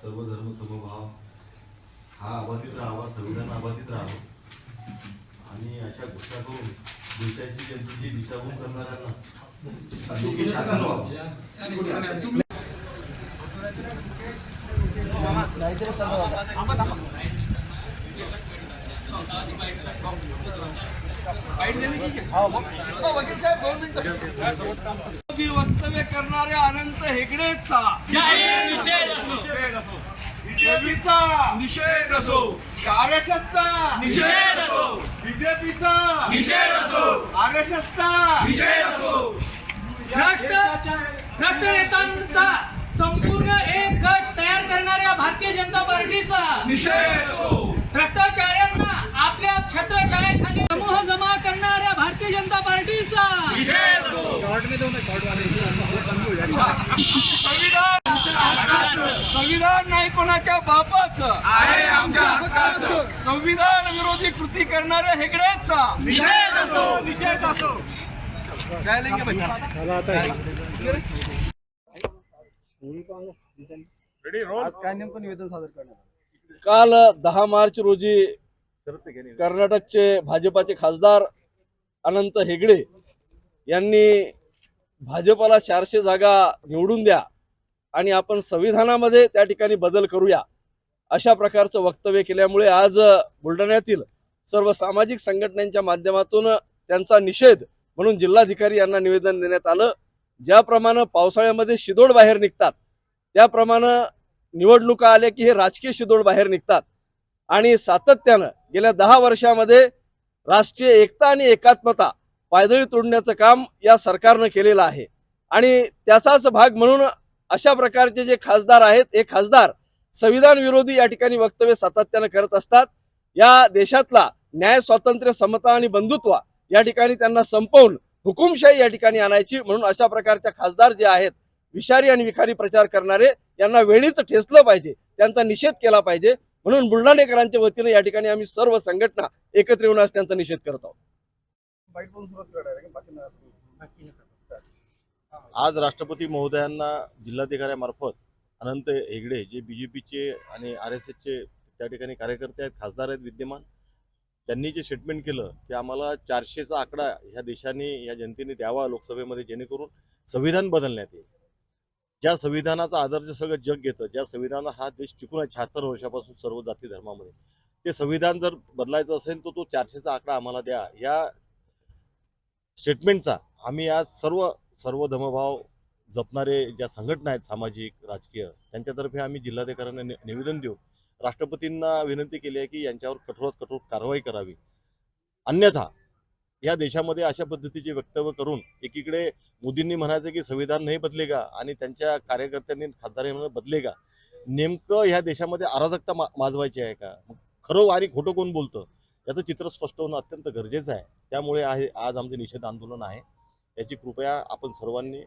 सर्व धर्म समभाव हा अबाधित राहावा संविधान अबाधित राहावं. आणि अशा घोषणा करून देशाची जनतेची दिशाभूल करणाऱ्यांना योग्य शासन व्हावं. वक्तव्य करणाऱ्या अनंत हेगडेचा. बीजेपीचा. निषेध असो. आरएसएसचा निषेध असो. बीजेपीचा. निषेध असो. आरएसएसचा निषेध असो. भ्रष्ट भ्रष्ट नेत्यांचा संपूर्ण एक संविधान संविधान नाही कोणाच्या बापाचं. संविधान विरोधी कृती करणाऱ्या हेगडेचा. निषेध असो. काल दहा मार्च रोजी कर्नाटकचे भाजपाचे खासदार अनंत हेगडे यांनी भाजपाला चारशे जागा निवडून द्या आणि आपण संविधानामध्ये त्या ठिकाणी बदल करूया अशा प्रकारचं वक्तव्य केल्यामुळे आज बुलढाण्यातील सर्व सामाजिक संघटनांच्या माध्यमातून त्यांचा निषेध म्हणून जिल्हाधिकारी यांना निवेदन देण्यात आलं. ज्याप्रमाणे पावसाळ्यामध्ये शिदोड बाहेर निघतात त्याप्रमाणे निवडणुका आल्या की हे राजकीय शिदोड बाहेर निघतात. आणि सातत्यानं गेल्या दहा वर्षामध्ये राष्ट्रीय एकता आणि एकात्मता पायदळी तोडण्याचं काम या सरकारनं केलेलं आहे. आणि त्याचाच भाग म्हणून अशा प्रकारचे जे खासदार आहेत हे खासदार संविधान विरोधी या ठिकाणी वक्तव्य सातत्यानं करत असतात. या देशातला न्याय स्वातंत्र्य समता आणि बंधुत्व या ठिकाणी त्यांना संपवून हुकुमशाही या ठिकाणी आणायची म्हणून अशा प्रकारच्या खासदार जे आहेत विषारी आणि विखारी प्रचार करणारे यांना वेळीच ठेचलं पाहिजे त्यांचा निषेध केला पाहिजे. म्हणून बुलढाणेकरांच्या वतीने या ठिकाणी आम्ही सर्व संघटना एकत्र येऊन आज त्यांचा निषेध करत आहोत. आज राष्ट्रपती महोदयांना जिल्हाधिकाऱ्यामार्फत अनंत हेगडे जे बी जे पीचे आणि आर एस एसचे त्या ठिकाणी कार्यकर्ते आहेत खासदार आहेत विद्यमान त्यांनी जे स्टेटमेंट केलं की आम्हाला चारशेचा आकडा ह्या देशाने या जनतेने द्यावा लोकसभेमध्ये जेणेकरून संविधान बदलण्यात येईल. ज्या संविधानाचा आदर्श सगळं जग घेतं ज्या संविधानात हा देश टिकून आहे शहात्तर वर्षापासून सर्व जाती धर्मामध्ये ते संविधान जर बदलायचं असेल तर तो चारशेचा आकडा आम्हाला द्या. या स्टेटमेंटचा. आम्ही आज सर्व सर्व धमभाव जपणारे ज्या संघटना आहेत सामाजिक राजकीय त्यांच्यातर्फे आम्ही जिल्हाधिकाऱ्यांना निवेदन देऊ राष्ट्रपतींना विनंती केली आहे की यांच्यावर कठोरात कठोर कारवाई करावी. अन्यथा या देशामध्ये अशा पद्धतीचे वक्तव्य करून एकीकडे मोदींनी म्हणायचं की संविधान नाही बदलेगा आणि त्यांच्या कार्यकर्त्यांनी खासदारांनी म्हणून बदलेगा नेमकं ह्या देशामध्ये अराजकता मा माजवायची आहे का? खरं वारी खोटं कोण बोलतं? याचं चित्र स्पष्ट होणं अत्यंत गरजेचं आहे. त्यामुळे आहे आज आमचे निषेध आंदोलन आहे. याची कृपया आपण सर्वांनी